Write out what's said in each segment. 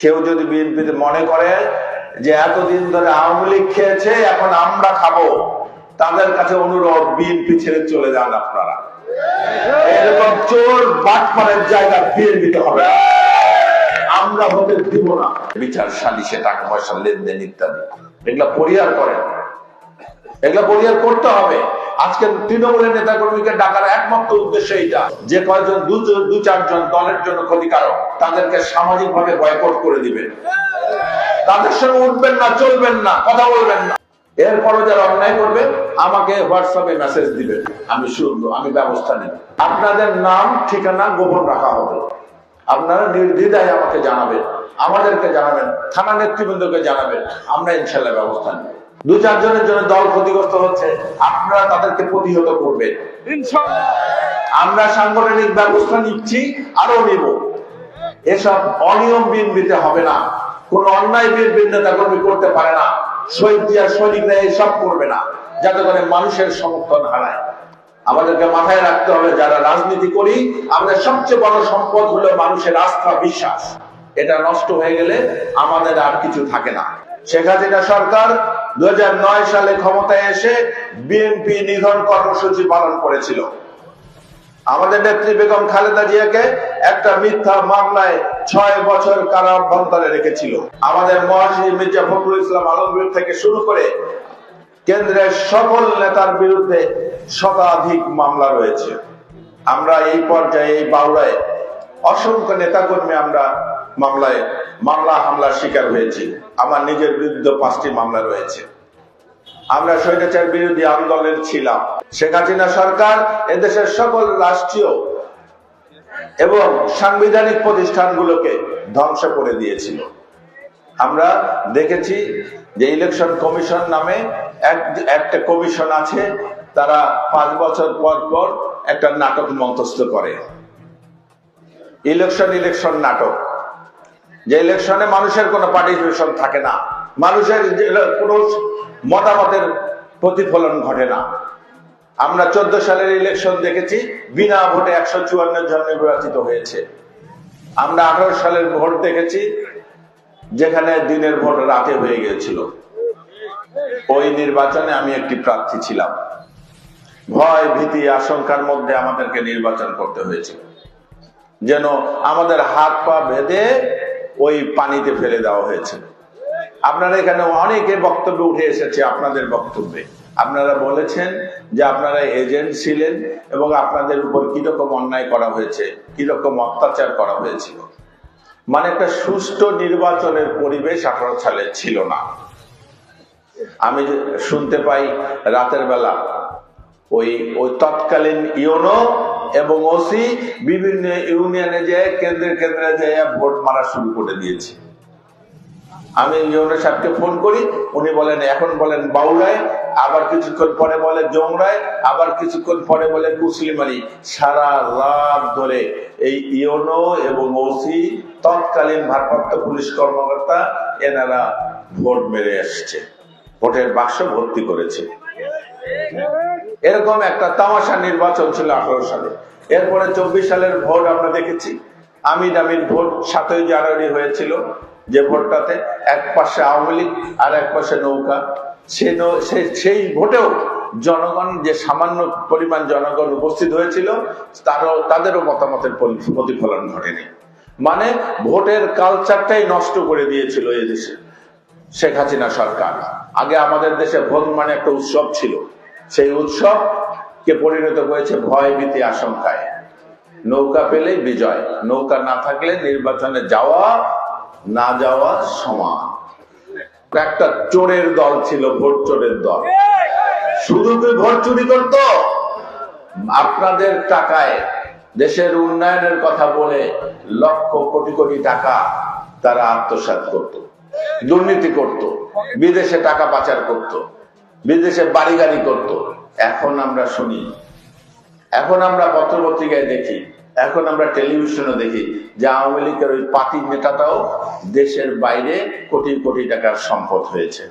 কেউ যদি বিএনপিতে মনে করে যে এতদিন ধরে আওয়ামী লীগ খেয়েছে, এখন আমরা খাব, তাদের কাছে অনুরোধ, বিএনপি ছেড়ে চলে যান আপনারা। এরকম চোর বাটপারের জায়গা বিএনপিতে হবে আমরা হতে দিব না। বিচার সালিশে টাকা পয়সা, লেনদেন ইত্যাদি। এগুলা পরিহার করেন। এগুলা পরিহার করতে হবে। আজকে তৃণমূলের নেতা কর্মীকে ডাকার একমাত্র উদ্দেশ্য এইটা, যে কয়জন দু দু চারজন দলের জন্য ক্ষতিকারক, তাদেরকে সামাজিক ভাবে বয়কট করে দিবেন তাদের সঙ্গে উঠবেন না, চলবেন না, কথা বলবেন না। এরপরও যারা অন্যায় করবে, আমাকে হোয়াটসঅ্যাপে মেসেজ দিবে। আমি শুনব, আমি ব্যবস্থা নিব। আপনাদের নাম, ঠিকানা গোপন রাখা হবে। আপনারা নির্দ্বিধায় আমাকে জানাবেন, আমাদেরকে জানাবেন, থানা নেতৃবৃন্দকে জানাবেন, আমরা ইনশাল্লাহ ব্যবস্থা নিব। দু চারজনের জন্য দল ক্ষতিগ্রস্ত হচ্ছে আপনারা তাদেরকে প্রতিহত করবেন। আমরা সাংগঠনিক ব্যবস্থা নিচ্ছি আরও নিব। এসব অনিয়ম বিএনপিতে হবে না। কোন অন্যায় বিএনপির নেতা কর্মী করতে পারে না। শহীদ জিয়ার সৈনিকরা এসব করবে না যাতে করে মানুষের সমর্থন হারায়। আমাদেরকে মাথায় রাখতে হবে যারা রাজনীতি করি আমাদের সবচেয়ে বড় সম্পদ হলো মানুষের আস্থা বিশ্বাস। এটা নষ্ট হয়ে গেলে আমাদের আর কিছু থাকে না। শেখ হাসিনা সরকার দু সালে ক্ষমতায় এসে বিএনপি নিধন কর্মসূচি পালন করেছিল। আমাদের নেত্রী বেগম খালেদা জিয়াকে একটা মিথ্যা মামলায় ছয় বছর কারাভ্যন্তরে রেখেছিল। আমাদের মহাসিনী মির্জা ফখরুল ইসলাম আলমগীর থেকে শুরু করে কেন্দ্রের সকল নেতার বিরুদ্ধে শতাধিক মামলা রয়েছে। আমরা এই পর্যায়ে, এই বাউলায় অসংখ্য নেতাকর্মী আমরা মামলায় মামলা হামলার শিকার হয়েছি। আমার নিজের বিরুদ্ধে পাঁচটি মামলা রয়েছে। আমরা স্বৈরাচার বিরোধী আন্দোলনের ছিলাম। শেখ হাসিনা সরকার এদেশের সকল রাষ্ট্রীয় এবং সাংবিধানিক প্রতিষ্ঠানগুলোকে ধ্বংস করে দিয়েছিল। আমরা দেখেছি যে ইলেকশন কমিশন নামে এক- একটা কমিশন আছে, তারা পাঁচ বছর পর পর একটা নাটক মঞ্চস্থ করে। ইলেকশন ইলেকশন নাটক। যে ইলেকশনে মানুষের কোনো পার্টিসিপেশন থাকে না। মানুষের কোনো মতামতের প্রতিফলন ঘটে না। আমরা চোদ্দ সালের ইলেকশন দেখেছি, বিনা ভোটে একশো চুয়ান্ন জন নির্বাচিত হয়েছে। আমরা আঠারো সালের ভোট দেখেছি, যেখানে দিনের ভোট রাতে হয়ে গিয়েছিল। ওই নির্বাচনে আমি একটি প্রার্থী ছিলাম। ভয়, ভীতি, আশঙ্কার মধ্যে আমাদেরকে নির্বাচন করতে হয়েছিল। যেন আমাদের হাত পা বেঁধে ওই পানিতে ফেলে দেওয়া হয়েছে। আপনারা এখানে অনেকে বক্তব্য উঠে এসেছে আপনাদের বক্তব্যে। আপনারা বলেছেন যে আপনারা এজেন্ট ছিলেন এবং আপনাদের উপর কীরকম অন্যায় করা হয়েছে, কীরকম অত্যাচার করা হয়েছিল। মানে একটা সুষ্ঠু নির্বাচনের পরিবেশ আঠারো সালে ছিল না। আমি শুনতে পাই রাতের বেলা ওই ওই তৎকালীন ইউনো এবং ওসি বিভিন্ন ইউনিয়নে যে কেন্দ্রে কেন্দ্রে যে ভোট মারা শুরু করে দিয়েছে। আমি ইউনো সাহেবকে ফোন করি, উনি বলেন, এখন বলেন বাউলায় আবার কিছুক্ষণ পরে বলে জমরায়, আবার কিছুক্ষণ পরে বলে কুসলিমারি সারা রাত ধরে এই ইউনো এবং ওসি, তৎকালীন ভারপ্রাপ্ত পুলিশ কর্মকর্তা, এনারা ভোট মেরে আসছে ভোটের বাক্স ভর্তি করেছে। এরকম একটা তামাশা নির্বাচন ছিল আঠারো সালে। এরপরে চব্বিশ সালের ভোট আমরা দেখেছি। আমির আমির ভোট সাতই জানুয়ারি হয়েছিল যে ভোটটাতে। এক পাশে আওয়ামী লীগ আর এক পাশে নৌকা। সে সেই ভোটেও জনগণ, যে সামান্য পরিমাণ জনগণ উপস্থিত হয়েছিল, তারও, তাদেরও মতামতের প্রতিফলন ঘটেনি। মানে ভোটের কালচারটাই নষ্ট করে দিয়েছিল এই দেশে শেখ হাসিনা সরকার। আগে আমাদের দেশে ভোট মানে একটা উৎসব ছিল। সেই উৎসব কে পরিণত করেছে ভয় ভীতি আশঙ্কায়। নৌকা পেলেই বিজয়, নৌকা না থাকলে নির্বাচনে যাওয়া, না যাওয়া সমান। একটা চোরের দল ছিল, ভোট চোরের দল। শুধু কি ভোট চুরি করত? আপনাদের টাকায়, দেশের উন্নয়নের কথা বলে লক্ষ কোটি কোটি টাকা তারা আত্মসাৎ করত। দুর্নীতি করত, বিদেশে টাকা পাচার করত। বিদেশে বাড়ি গাড়ি করত। এখন আমরা শুনি। এখন আমরা পত্রপত্রিকায় দেখি। এখন আমরা টেলিভিশনে দেখি যে আওয়ামী লীগের ওই পার্টির নেতাটাও দেশের বাইরে কোটি কোটি টাকার সম্পদ হয়েছে।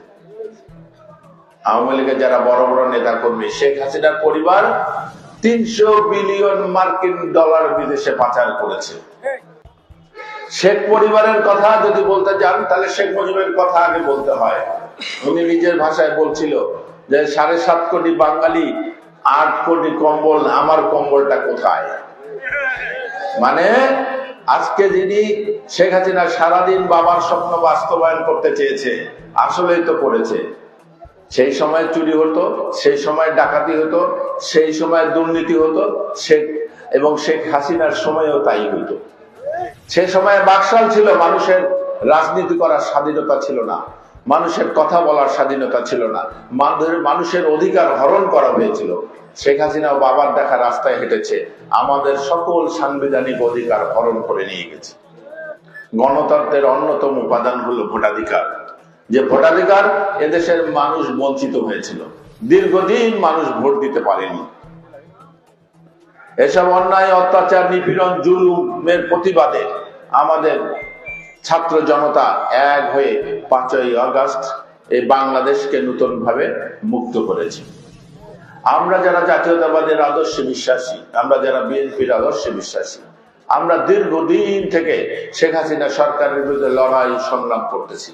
আওয়ামী লীগের যারা বড় বড় নেতা কর্মী শেখ হাসিনার পরিবার তিনশো বিলিয়ন মার্কিন ডলার বিদেশে পাচার করেছে। শেখ পরিবারের কথা যদি বলতে চান তাহলে শেখ মুজিবের কথা আগে বলতে হয়। উনি নিজের ভাষায় বলছিল যে সাড়ে সাত কোটি বাঙালি, আট কোটি কম্বল, আমার কম্বলটা কোথায়? মানে আজকে যিনি শেখ হাসিনা সারাদিন বাবার স্বপ্ন বাস্তবায়ন করতে চেয়েছে, আসলেই তো করেছে। সেই সময় চুরি হতো, সেই সময় ডাকাতি হতো, সেই সময় দুর্নীতি হতো, শেখ এবং শেখ হাসিনার সময়ও তাই হইতো। সে সময় বাকশাল ছিল, মানুষের রাজনীতি করার স্বাধীনতা ছিল না। মানুষের কথা বলার স্বাধীনতা ছিল না। মানুষের- অধিকার হরণ করা হয়েছিল। শেখ হাসিনা বাবার দেখা রাস্তায় হেঁটেছে। আমাদের সকল সাংবিধানিক অধিকার হরণ করে নিয়ে গেছে। গণতন্ত্রের অন্যতম উপাদান হলো ভোটাধিকার। যে ভোটাধিকার এদেশের মানুষ বঞ্চিত হয়েছিল। দীর্ঘদিন মানুষ ভোট দিতে পারেনি। এসব অন্যায়, অত্যাচার, নিপীড়ন, জুলুমের প্রতিবাদে আমাদের ছাত্র জনতা এক হয়ে পাঁচই আগস্ট এই বাংলাদেশকে নতুন ভাবে মুক্ত করেছে। আমরা যারা জাতীয়তাবাদের আদর্শে বিশ্বাসী, আমরা যারা বিএনপির আদর্শে বিশ্বাসী, আমরা দীর্ঘদিন থেকে শেখ হাসিনা সরকারের বিরুদ্ধে লড়াই সংগ্রাম করতেছি,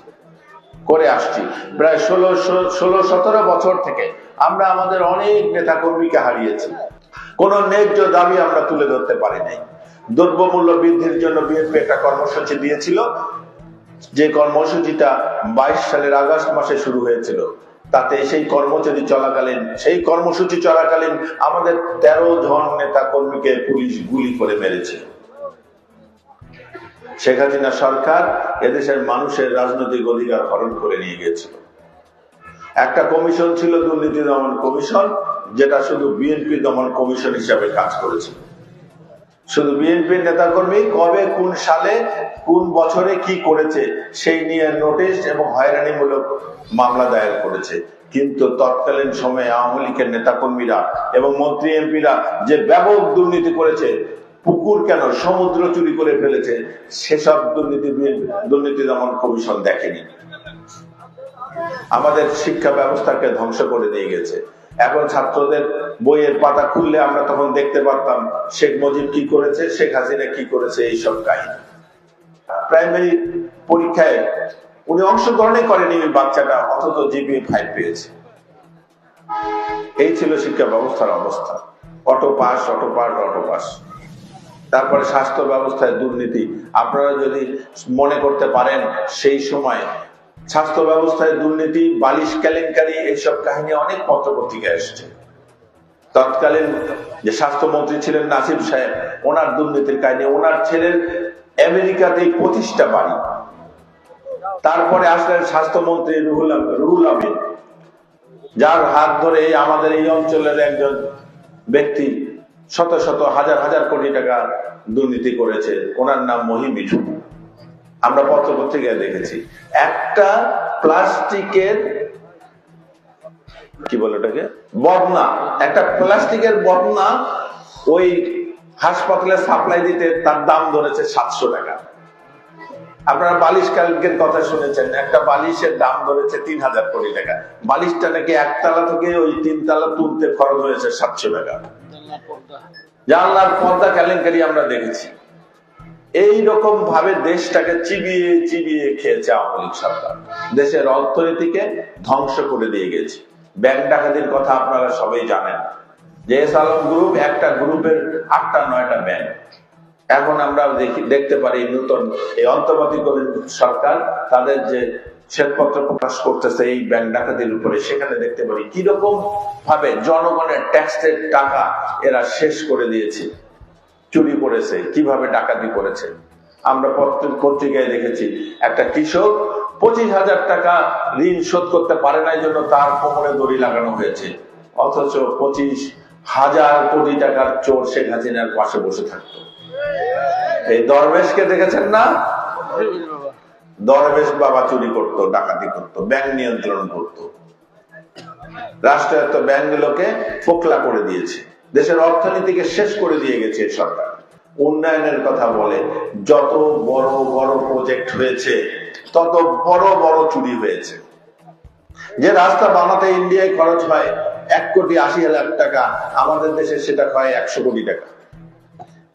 করে আসছি। প্রায় ষোলো ষোলো, সতেরো বছর থেকে আমরা আমাদের অনেক নেতা কর্মীকে হারিয়েছি। কোন ন্যায্য দাবি আমরা তুলে ধরতে পারি নাই। দ্রব্যমূল্য বৃদ্ধির জন্য বিএনপি একটা কর্মসূচি দিয়েছিল। যে কর্মসূচিটা বাইশ সালের আগস্ট মাসে শুরু হয়েছিল। তাতে সেই কর্মসূচি চলাকালীন, সেই কর্মসূচি চলাকালীন আমাদের তেরো জন নেতা কর্মীকে পুলিশ গুলি করে মেরেছে। শেখ হাসিনা সরকার এদেশের মানুষের রাজনৈতিক অধিকার হরণ করে নিয়ে গিয়েছিল। একটা কমিশন ছিল দুর্নীতি দমন কমিশন, যেটা শুধু বিএনপি দমন কমিশন হিসাবে কাজ করেছিল। শুধু বিএনপির নেতাকর্মী কবে কোন সালে, কোন বছরে কি করেছে, সেই নিয়ে নোটিশ এবং হয়রানিমূলক মামলা দায়ের করেছে। কিন্তু তৎকালীন সময়ে আওয়ামী লীগের নেতাকর্মীরা এবং মন্ত্রী এমপিরা যে ব্যাপক দুর্নীতি করেছে, পুকুর কেন, সমুদ্র চুরি করে ফেলেছে, সেসব দুর্নীতি দুর্নীতি দমন কমিশন দেখেনি। আমাদের শিক্ষা ব্যবস্থাকে ধ্বংস করে দিয়ে গেছে। এখন ছাত্রদের বইয়ের পাতা খুললে আমরা তখন দেখতে পারতাম শেখ মুজিব কি করেছে, শেখ হাসিনা কি করেছে এইসব কাহিনী। প্রাইমারি পরীক্ষায় উনি অংশগ্রহণই করেনি ওই বাচ্চাটা, অথচ জিপি ফাইভ পেয়েছে। এই ছিল শিক্ষা ব্যবস্থার অবস্থা। Auto pass auto pass auto pass. তারপরে স্বাস্থ্য ব্যবস্থায় দুর্নীতি। আপনারা যদি মনে করতে পারেন, সেই সময় স্বাস্থ্য ব্যবস্থায় দুর্নীতি, বালিশ কেলেঙ্কারি, এইসব কাহিনী অনেক পত্রপত্রিকায় এসছে। তৎকালীন যে স্বাস্থ্যমন্ত্রী ছিলেন নাসিব সাহেব, ওনার দুর্নীতির কাহিনী, ওনার ছেলের আমেরিকাতে প্রতিষ্ঠা বাড়ি। তারপরে আসলেন স্বাস্থ্যমন্ত্রী রুহুল রুহুল আমিন, যার হাত ধরে আমাদের এই অঞ্চলের একজন ব্যক্তি শত শত হাজার হাজার কোটি টাকা দুর্নীতি করেছে। ওনার নাম মহিমিঠু আমরা পত্র পত্রিকায় দেখেছি। একটা প্লাস্টিকের কি বলে ওটাকে? বদনা। একটা প্লাস্টিকের বদনা ওই হাসপাতালে সাপ্লাই দিতে তার দাম ধরেছে সাতশো টাকা। আপনারা বালিশ কালকের কথা শুনেছেন, একটা বালিশের দাম ধরেছে তিন হাজার কোটি টাকা। বালিশটা নাকি একতলা থেকে ওই তিনতলা তুলতে খরচ হয়েছে সাতশো টাকা। জানলার পর্দা কেলেঙ্কারি আমরা দেখেছি। এই রকম ভাবে দেশটাকে চিবিয়ে চিবিয়ে খেয়েছে আওয়ামী লীগ সরকার। দেশের অর্থনীতিকে ধ্বংস করে দিয়ে গেছে। ব্যাংক ডাকাতির কথা আপনারা সবাই জানেন। যে এস গ্রুপ একটা গ্রুপের আটটা, নয়টা ব্যাংক। এখন আমরা দেখি, দেখতে পারি নতুন এই অন্তর্বর্তীকালীন সরকার তাদের যে শ্বেতপত্র প্রকাশ করতেছে এই ব্যাংক ডাকাতির উপরে, সেখানে দেখতে পারি কীরকম ভাবে জনগণের ট্যাক্সের টাকা এরা শেষ করে দিয়েছে, চুরি করেছে, কীভাবে ডাকাতি করেছে। আমরা পত্র- পত্রিকায় দেখেছি, একটা কৃষক পঁচিশ হাজার টাকা ঋণ শোধ করতে পারে না জন্য তার কোমরে দড়ি লাগানো হয়েছে। অথচ পঁচিশ হাজার কোটি টাকার চোর শেখ হাসিনার পাশে বসে থাকতো। এই দরবেশকে দেখেছেন না? দরবেশ বাবা চুরি করতো, ডাকাতি করতো, ব্যাংক নিয়ন্ত্রণ করতো। রাষ্ট্রায়ত্ত ব্যাংকগুলোকে ফোকলা করে দিয়েছে। দেশের অর্থনীতিকে শেষ করে দিয়ে গেছে সরকার। উন্নয়নের কথা বলে যত বড় বড় প্রজেক্ট হয়েছে তত বড় বড় চুরি হয়েছে। যে রাস্তা বানাতে ইন্ডিয়ায় খরচ হয় এক কোটি আশি হাজার টাকা, আমাদের দেশে সেটা হয় একশো কোটি টাকা।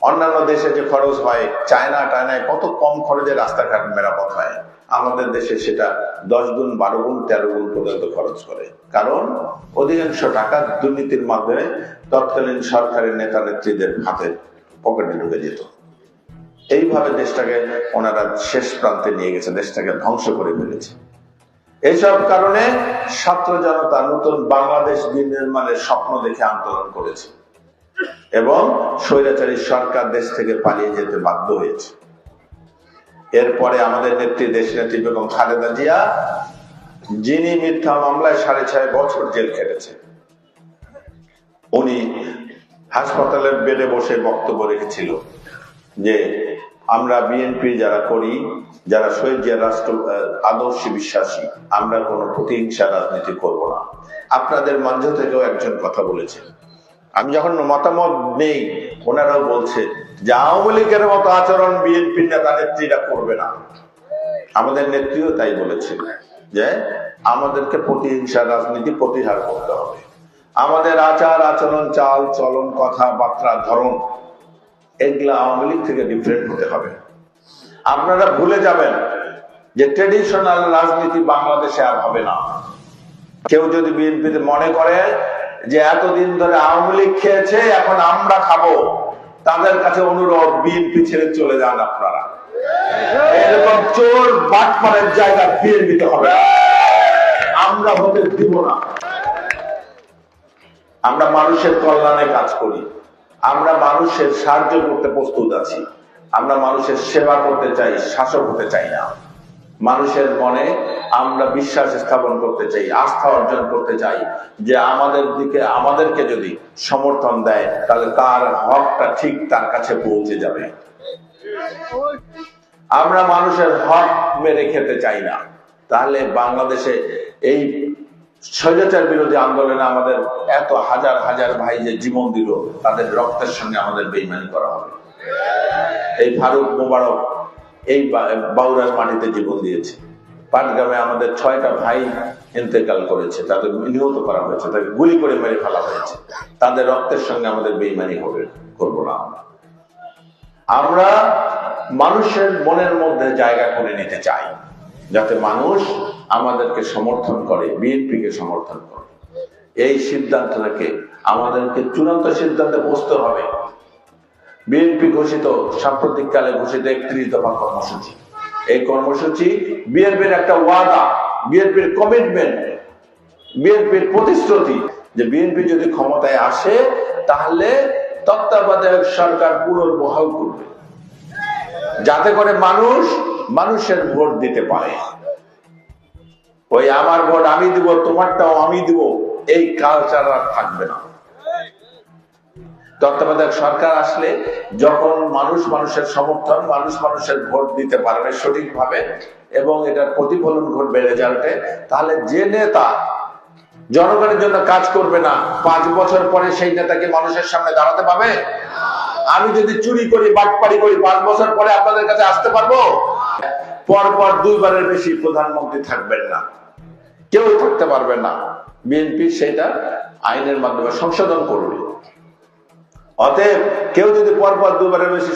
অন্যান্য দেশে যে খরচ হয়, চায়না টায়নায় কত কম খরচে রাস্তাঘাট মেরামত হয়, আমাদের দেশে সেটা দশ গুণ, বারো গুণ, তেরো গুণ পর্যন্ত খরচ করে। কারণ অধিকাংশ টাকা দুর্নীতির মাধ্যমে তৎকালীন সরকারের নেতা নেত্রীদের হাতে পকেটে ঢুকে যেত। এইভাবে দেশটাকে ওনারা শেষ প্রান্তে নিয়ে গেছে, দেশটাকে ধ্বংস করে ফেলেছে। এইসব কারণে ছাত্র জনতা নতুন বাংলাদেশ নির্মাণের স্বপ্ন দেখে আন্দোলন করেছে এবং স্বৈরাচারী সরকার দেশ থেকে পালিয়ে যেতে বাধ্য হয়েছে। এরপরে আমাদের নেত্রী দেশ নেত্রী বেগম খালেদা জিয়া, যিনি মিথ্যা মামলায় সাড়ে ছয় বছর জেল খেটেছে, উনি হাসপাতালের বেডে বসে বক্তব্য রেখেছিল যে আমরা বিএনপি যারা করি, যারা শহীদ জিয়া রাষ্ট্র আদর্শে বিশ্বাসী, আমরা কোনো প্রতিহিংসা রাজনীতি করব না। আপনাদের মধ্য থেকেও একজন কথা বলেছেন। আমি যখন মতামত নেই, ওনারাও বলছে যে আওয়ামী লীগের মতো আচরণ বিএনপির নেতা নেত্রীরা করবে না। আমাদের নেত্রীও তাই বলেছে যে আমাদেরকে প্রতিহিংসা রাজনীতি প্রতিহার করতে হবে। আমাদের আচার আচরণ চাল চলন কথাবার্তা, ধরন এগুলা আওয়ামী লীগ থেকে ডিফারেন্ট হতে হবে। আপনারা ভুলে যাবেন যে ট্রেডিশনাল রাজনীতি বাংলাদেশে আর হবে না। কেউ যদি বিএনপিতে মনে করে যে এতদিন ধরে আওয়ামী লীগ খেয়েছে, এখন আমরা খাব, তাদের কাছে অনুরোধ, বিএনপি ছেড়ে চলে যান আপনারা। এরকম চোর বাটপাড়ের জায়গা বিএনপিতে হবে আমরা হতে দিব না। আমরা মানুষের কল্যাণে কাজ করি। আমরা মানুষের সাহায্য করতে প্রস্তুত আছি। আমরা মানুষের সেবা করতে চাই, শাসক হতে চাই না। মানুষের মনে আমরা বিশ্বাস স্থাপন করতে চাই, আস্থা অর্জন করতে চাই যে আমাদের দিকে, আমাদেরকে যদি সমর্থন দেয়, তাহলে তার হকটা ঠিক তার কাছে পৌঁছে যাবে। আমরা মানুষের হক মেরে খেতে চাই না। তাহলে বাংলাদেশে এই স্বৈরাচার বিরোধী আন্দোলনে আমাদের এত হাজার হাজার ভাই যে জীবন দিল, তাদের রক্তের সঙ্গে আমাদের বেইমানি করা হবে। এই ফারুক মোবারক এই বাউরার মাটিতে জীবন দিয়েছে। পাটগ্রামে আমাদের ছয়টা ভাই ইন্তেকাল করেছে, তাদের নিহত করা হয়েছে, তাকে গুলি করে মেরে ফেলা হয়েছে। তাদের রক্তের সঙ্গে আমাদের বেইমানি হবে, করব না আমরা। আমরা মানুষের মনের মধ্যে জায়গা করে নিতে চাই, যাতে মানুষ আমাদেরকে সমর্থন করে, বিএনপিকে সমর্থন করে। এই সিদ্ধান্তটাকে আমাদেরকে চূড়ান্ত সিদ্ধান্তে বসতে হবে। বিএনপি ঘোষিত সাম্প্রতিককালে ঘোষিত একত্রিশ দফা কর্মসূচি। এই কর্মসূচি বিএনপির একটা ওয়াদা, বিএনপির কমিটমেন্ট বিএনপির প্রতিশ্রুতি যে বিএনপি যদি ক্ষমতায় আসে, তাহলে তত্ত্বাবধায়ক সরকার পুনর্বহাল করবে। যাতে করে মানুষ মানুষের ভোট দিতে পারে। ওই আমার ভোট আমি দিব, তোমারটাও আমি দিব। এই কালচার আর থাকবে না। তত্ত্বাবধায়ক সরকার আসলে যখন মানুষ মানুষের সমর্থন, মানুষ মানুষের ভোট দিতে পারবে সঠিকভাবে এবং এটার প্রতিফলন ঘটবে রেজাল্টে তাহলে যে নেতা জনগণের জন্য কাজ করবে না, পাঁচ বছর পরে সেই নেতাকে মানুষের সামনে দাঁড়াতে পাবে আমি যদি চুরি করি বাটপাড়ি করি, পাঁচ বছর পরে আপনাদের কাছে আসতে পারব? পর পর দুইবারের বেশি প্রধানমন্ত্রী থাকবেন না। কেউ থাকতে পারবে না। বিএনপি সেটা আইনের মাধ্যমে সংশোধন করবে। অতএব কেউ যদি পরপর দুবারের বেশি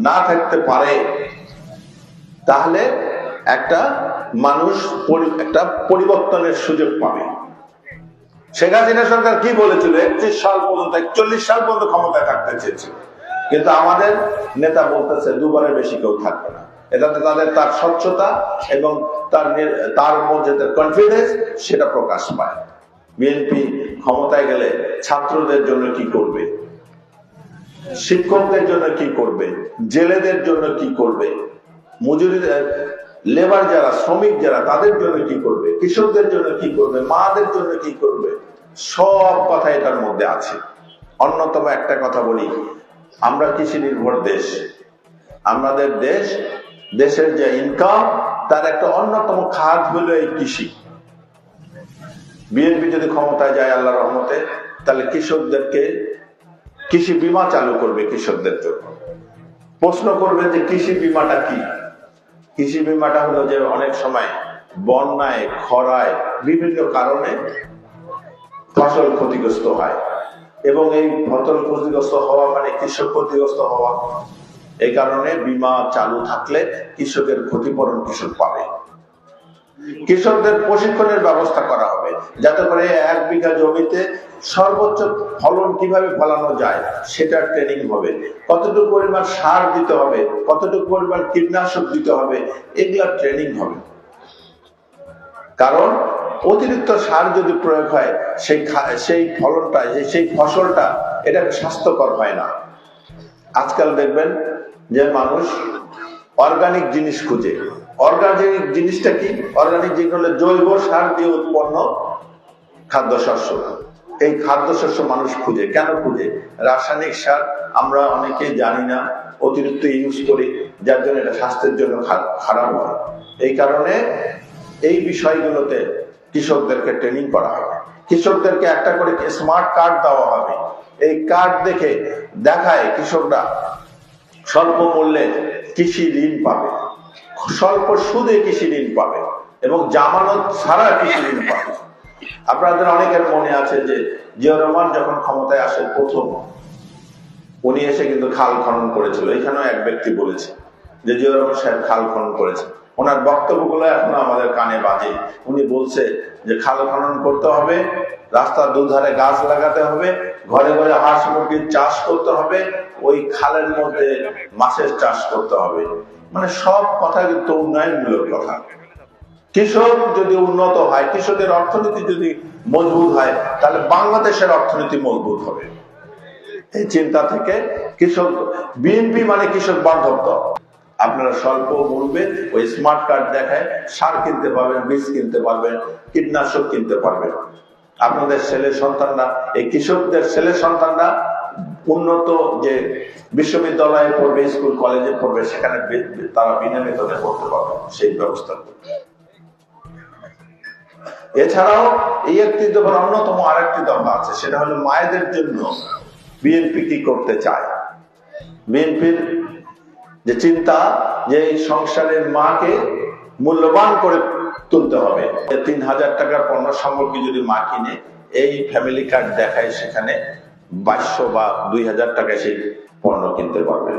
না থাকতে পারে, তাহলে একটা মানুষ একটা পরিবর্তনের সুযোগ পাবে। শেখ হাসিনা সরকার কি বলেছিল? একত্রিশ সাল পর্যন্ত, একচল্লিশ সাল পর্যন্ত ক্ষমতায় থাকতে চেয়েছিল। কিন্তু আমাদের নেতা বলতেছে, দুবারের বেশি কেউ থাকবে না। এটাতে তাদের তার স্বচ্ছতা এবং তার তার মধ্যে কনফিডেন্স সেটা প্রকাশ পায়। বিএনপি ক্ষমতায় গেলে ছাত্রদের জন্য কি করবে? শিক্ষকদের জন্য কি করবে? জেলেদের জন্য কি করবে? মজুরি লেবার যারা, শ্রমিক যারা, তাদের জন্য কি করবে? কৃষকদের জন্য কি করবে? মাদের জন্য কি করবে? সব কথা এটার মধ্যে আছে। অন্যতম একটা কথা বলি, আমরা কৃষি নির্ভর দেশ। আমাদের দেশ দেশের যে ইনকাম তার একটা অন্যতম খাত হলো এই কৃষি। বিএনপি যদি ক্ষমতায় যায় আল্লাহ রহমতে, তাহলে কৃষকদেরকে কৃষি বিমা চালু করবে কৃষকদের জন্য। প্রশ্ন করবে যে কৃষি বিমাটা কি? কৃষি বিমাটা হলো যে অনেক সময় বন্যায়, খরায় বিভিন্ন কারণে ফসল ক্ষতিগ্রস্ত হয়। এবং এই ফসল ক্ষতিগ্রস্ত হওয়া মানে কৃষক ক্ষতিগ্রস্ত হওয়া। এই কারণে বীমা চালু থাকলে কৃষকের ক্ষতিপূরণ কৃষক পাবে। কৃষকদের প্রশিক্ষণের ব্যবস্থা করা হবে, যাতে করে এক বিঘা জমিতে সর্বোচ্চ ফলন কীভাবে ফলানো যায় সেটার ট্রেনিং হবে। কতটুকু পরিমাণ সার দিতে হবে, কতটুকু পরিমাণ কীটনাশক দিতে হবে এগুলা ট্রেনিং হবে। কারণ অতিরিক্ত সার যদি প্রয়োগ হয়, সেই সেই ফলনটা, সেই ফসলটা, এটা স্বাস্থ্যকর হয় না। আজকাল দেখবেন যে মানুষ অর্গানিক জিনিস খুঁজে। অর্গানিক জিনিসটা কি? অর্গানিক জিনিস হলো জৈব সার দিয়ে উৎপন্ন খাদ্যশস্য। এই খাদ্যশস্য মানুষ খুঁজে। কেন খুঁজে? রাসায়নিক সার আমরা অনেকেই জানি না, অতিরিক্ত ইউজ করি, যার জন্য এটা স্বাস্থ্যের জন্য খারাপ হয়। এই কারণে এই বিষয়গুলোতে কৃষকদেরকে ট্রেনিং করা হবে। কৃষকদেরকে একটা করে স্মার্ট কার্ড দেওয়া হবে। এই কার্ড দেখে দেখায় কৃষকরা স্বল্প মূল্যে কৃষি ঋণ পাবে। স্বল্প সুদে কৃষি ঋণ পাবে এবং জামানত ছাড়া কৃষি ঋণ পাবে। আপনাদের অনেকের মনে আছে যে জিয়া রহমান যখন ক্ষমতায় আসে প্রথম, উনি এসে কিন্তু খাল খনন করেছিল। এখানেও এক ব্যক্তি বলেছে যে জিয়া রহমান সাহেব খাল খনন করেছে ওনার বক্তব্যগুলো এখনও আমাদের কানে বাজে। উনি বলছে যে খাল খনন করতে হবে, রাস্তার দুধারে গাছ লাগাতে হবে, ঘরে ঘরে হাঁস মুরগির চাষ করতে হবে, ওই খালের মধ্যে মাছের চাষ করতে হবে। মানে সব কথা কিন্তু উন্নয়নমূলক কথা। কৃষক যদি উন্নত হয়, কৃষকের অর্থনীতি যদি মজবুত হয়, তাহলে বাংলাদেশের অর্থনীতি মজবুত হবে। এই চিন্তা থেকে কৃষক, বিএনপি মানে কৃষক বান্ধব দল। আপনারা স্বল্প মূল্যে ওই স্মার্ট কার্ড দেখায় সার কিনতে পারবেন, বীজ কিনতে পারবেন, কীটনাশক কিনতে পারবেন। আপনাদের ছেলে সন্তানরা, এই কৃষকদের ছেলে সন্তানরা উন্নত যে বিশ্ববিদ্যালয়ে পড়বে, স্কুল, কলেজে পড়বে, সেখানে তারা বিনা বেতনে পড়তে পারবে, সেই ব্যবস্থা এছাড়াও এই একটি দফার অন্যতম আরেকটি দফা আছে, সেটা হলো মায়েদের জন্য বিএনপি কি করতে চায়? বিএনপির যে চিন্তা যে এই সংসারের মাকে মূল্যবান করে তুলতে হবে। তিন হাজার টাকার পণ্য সামগ্রী যদি মা কিনে, এই ফ্যামিলি কার্ড দেখায় সেখানে বাইশশো বা দুই হাজার টাকায় সেই পণ্য কিনতে পারবে।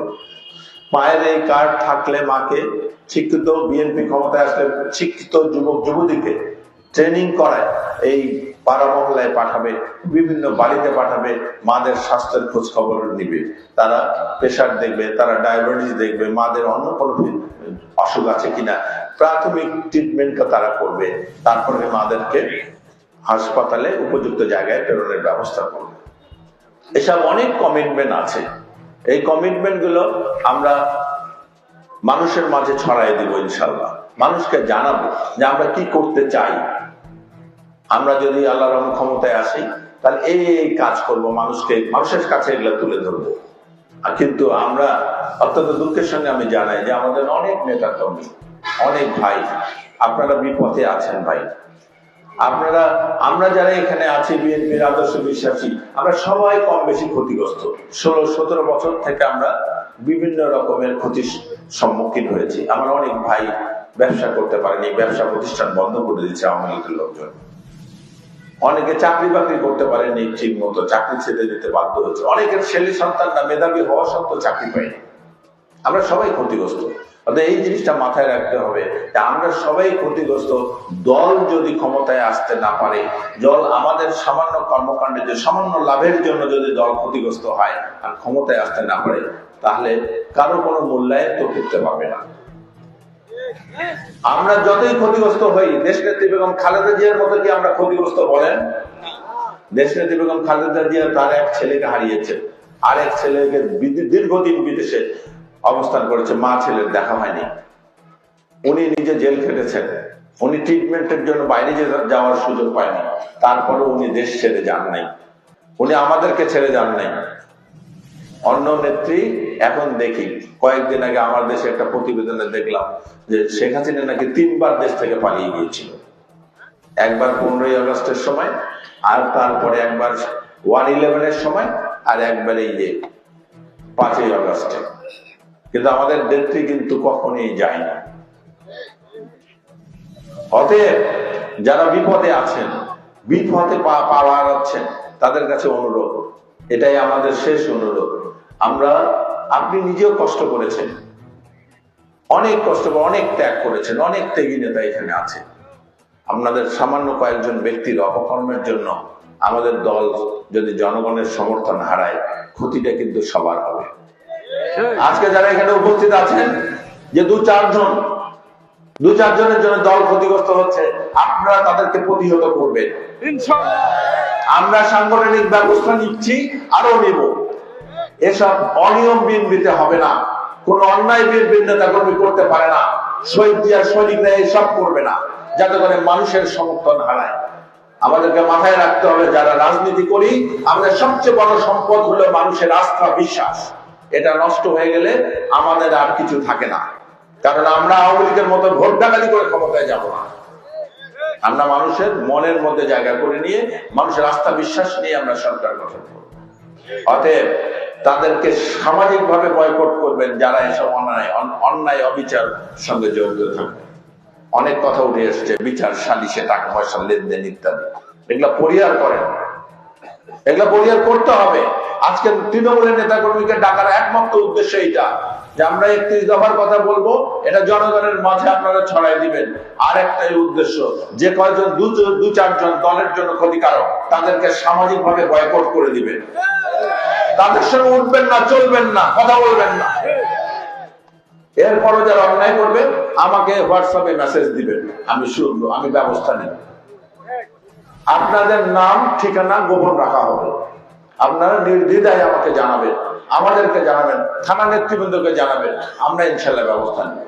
মায়ের এই কার্ড থাকলে মাকে শিক্ষিত বিএনপি ক্ষমতায় আসলে শিক্ষিত যুবক, যুবতীকে ট্রেনিং করায়। এই পাড়া মহল্লায় পাঠাবে, বিভিন্ন বাড়িতে পাঠাবে, মাদের স্বাস্থ্যের খোঁজ খবর নিবে। তারা প্রেশার দেখবে, তারা ডায়াবেটিস দেখবে, মাদের অন্য কোনো অসুখ আছে কিনা, প্রাথমিক ট্রিটমেন্টটা তারা করবে। তারপরে মাদেরকে হাসপাতালে উপযুক্ত জায়গায় প্রেরণের ব্যবস্থা করবে। এসব অনেক কমিটমেন্ট আছে। এই কমিটমেন্টগুলো আমরা মানুষের মাঝে ছড়াই দিব ইনশাল্লাহ মানুষকে জানাব যে আমরা কি করতে চাই। আমরা যদি আল্লাহ রহম ক্ষমতায় আসি, তাহলে এই এই কাজ করব, মানুষকে, মানুষের কাছে এগুলো তুলে ধরবো। কিন্তু আমরা অত্যন্ত দুঃখের সঙ্গে আমি জানাই যে আমাদের অনেক নেতা কর্মী অনেক ভাই, আপনারা বিপথে আছেন ভাই। আপনারা, আমরা যারা এখানে আছি, বিএনপির আদর্শ বিশ্বাসী, আমরা সবাই কম বেশি ক্ষতিগ্রস্ত। ষোলো, সতেরো বছর থেকে আমরা বিভিন্ন রকমের ক্ষতির সম্মুখীন হয়েছি। আমার অনেক ভাই ব্যবসা করতে পারেনি, ব্যবসা প্রতিষ্ঠান বন্ধ করে দিয়েছে আওয়ামী লীগের লোকজন। অনেকে চাকরি বাকরি করতে পারেনি ঠিক মতো, চাকরি ছেড়ে দিতে বাধ্য হয়েছে অনেকের ছেলে সন্তানরা মেধাবী হওয়া সত্ত্বেও চাকরি পায়নি। আমরা সবাই ক্ষতিগ্রস্ত। অর্থাৎ এই জিনিসটা মাথায় রাখতে হবে যে আমরা সবাই ক্ষতিগ্রস্ত। দল যদি ক্ষমতায় আসতে না পারে, দল আমাদের সামান্য কর্মকাণ্ডে যে সামান্য লাভের জন্য যদি দল ক্ষতিগ্রস্ত হয় আর ক্ষমতায় আসতে না পারে, তাহলে কারও কোনো মূল্যায়ন তো করতে পারবে না। আমরা যতই ক্ষতিগ্রস্ত হই দেশ নেত্রী বেগম খালেদা জিয়ার মতো কি আমরা ক্ষতিগ্রস্ত বলেন? দেশ নেত্রী বেগম খালেদা জিয়া তার এক ছেলেকে হারিয়েছে, আর এক ছেলেকে দীর্ঘদিন বিদেশে অবস্থান করেছে, মা ছেলের দেখা হয়নি। উনি নিজে জেল খেটেছেন, উনি ট্রিটমেন্টের জন্য বাইরে যাওয়ার সুযোগ পায়নি তারপরে উনি দেশ ছেড়ে যান নাই। উনি আমাদেরকে ছেড়ে যান নাই। অন্য নেত্রী, এখন দেখি। কয়েকদিন আগে আমার দেশে একটা প্রতিবেদনে দেখলাম যে শেখ হাসিনা নাকি তিনবার দেশ থেকে পালিয়ে গিয়েছিল। একবার পনেরোই আগস্টের সময়, আর তারপরে একবার ওয়ান ইলেভেনের সময়, আর একবার এই যে পাঁচই আগস্টে। কিন্তু আমাদের নেত্রী কিন্তু কখনই যায় না অতএব যারা বিপদে আছেন, বিপদে পা পাওয়ার আছেন তাদের কাছে অনুরোধ, এটাই আমাদের শেষ অনুরোধ। আমরা আপনি নিজেও কষ্ট করেছেন। অনেক কষ্ট করে অনেক ত্যাগ করেছেন অনেক ত্যাগী নেতা এখানে আছে। আপনাদের সামান্য কয়েকজন ব্যক্তির অপকর্মের জন্য আমাদের দল যদি জনগণের সমর্থন হারায় ক্ষতিটা কিন্তু সবার হবে। আজকে যারা এখানে উপস্থিত আছেন যে দু চারজন দু চারজনের জন্য দল ক্ষতিগ্রস্ত হচ্ছে আপনারা তাদেরকে প্রতিহত করবেন। আমরা সাংগঠনিক ব্যবস্থা নিচ্ছি আরও নেব। এসব অনিয়ম বিএনপিতে হবে না। কোন অন্যায় বিএনপির নেতা কর্মী করতে পারে না। শহীদ জিয়ার সৈনিকরা এসব করবে না, যাতে করে মানুষের সমর্থন হারায়। আমাদেরকে মাথায় রাখতে হবে, যারা রাজনীতি করি, আমাদের সবচেয়ে বড় সম্পদ হলো মানুষের আস্থা, বিশ্বাস। এটা নষ্ট হয়ে গেলে আমাদের আর কিছু থাকে না। কারণ আমরা আওয়ামী লীগের মতো ভোট ডাকাতি করে ক্ষমতায় যাব না। আমরা মানুষের মনের মধ্যে জায়গা করে নিয়ে, মানুষের আস্থা, বিশ্বাস নিয়ে আমরা সরকার গঠন করব। অতএব তাদেরকে সামাজিক ভাবে বয়কট করবেন যারা এসব অন্যায় অন্যায় অবিচার সঙ্গে জড়িত থাকবে। অনেক কথা উঠে এসছে, বিচার সালিশে টাকা পয়সা, লেনদেন ইত্যাদি। এগুলা পরিহার করেন। এগুলা পরিহার করতে হবে। আজকে তৃণমূলের নেতা কর্মীকে ডাকার একমাত্র উদ্দেশ্য এইটা, যে আমরা একত্রিশ দফার কথা বলব, এটা জনগণের মাঝে আপনারা ছড়াই দিবেন। আর একটাই উদ্দেশ্য, যে কয়জন দু চারজন দলের জন্য ক্ষতিকারক, তাদেরকে সামাজিক ভাবে বয়কট করে দিবেন। তাদের সঙ্গে উঠবেন না, চলবেন না, কথা বলবেন না। এরপরও যারা অন্যায় করবে, আমাকে হোয়াটসঅ্যাপে মেসেজ দিবেন। আমি শুনব, আমি ব্যবস্থা নেব। আপনাদের নাম, ঠিকানা গোপন রাখা হবে। আপনারা নির্দ্বিধায় আমাকে জানাবেন, আমাদেরকে জানাবেন, থানা নেতৃবৃন্দকে জানাবেন, আমরা ইনশাল্লাহ ব্যবস্থা নেব।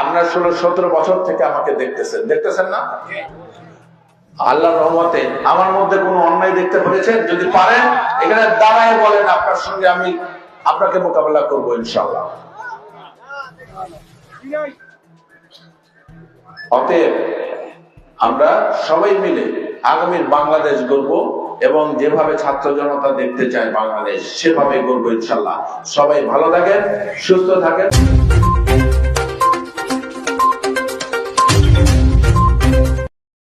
আপনার ষোলো সতেরো বছর থেকে আমাকে দেখতেছেন। দেখতেছেন না? আল্লাহ রহমতে আমার মধ্যে কোনো অন্যায় দেখতে পেরেছেন যদি পারেন, এখানে দাঁড়ায় বলেন আপনার সঙ্গে আমি আপনাকে মোকাবেলা করব ইনশাল্লাহ অতএব আমরা সবাই মিলে আগামীর বাংলাদেশ গড়ব এবং যেভাবে ছাত্র জনতা দেখতে চায় বাংলাদেশ সেভাবে গড়বো ইনশাল্লাহ সবাই ভালো থাকেন, সুস্থ থাকেন।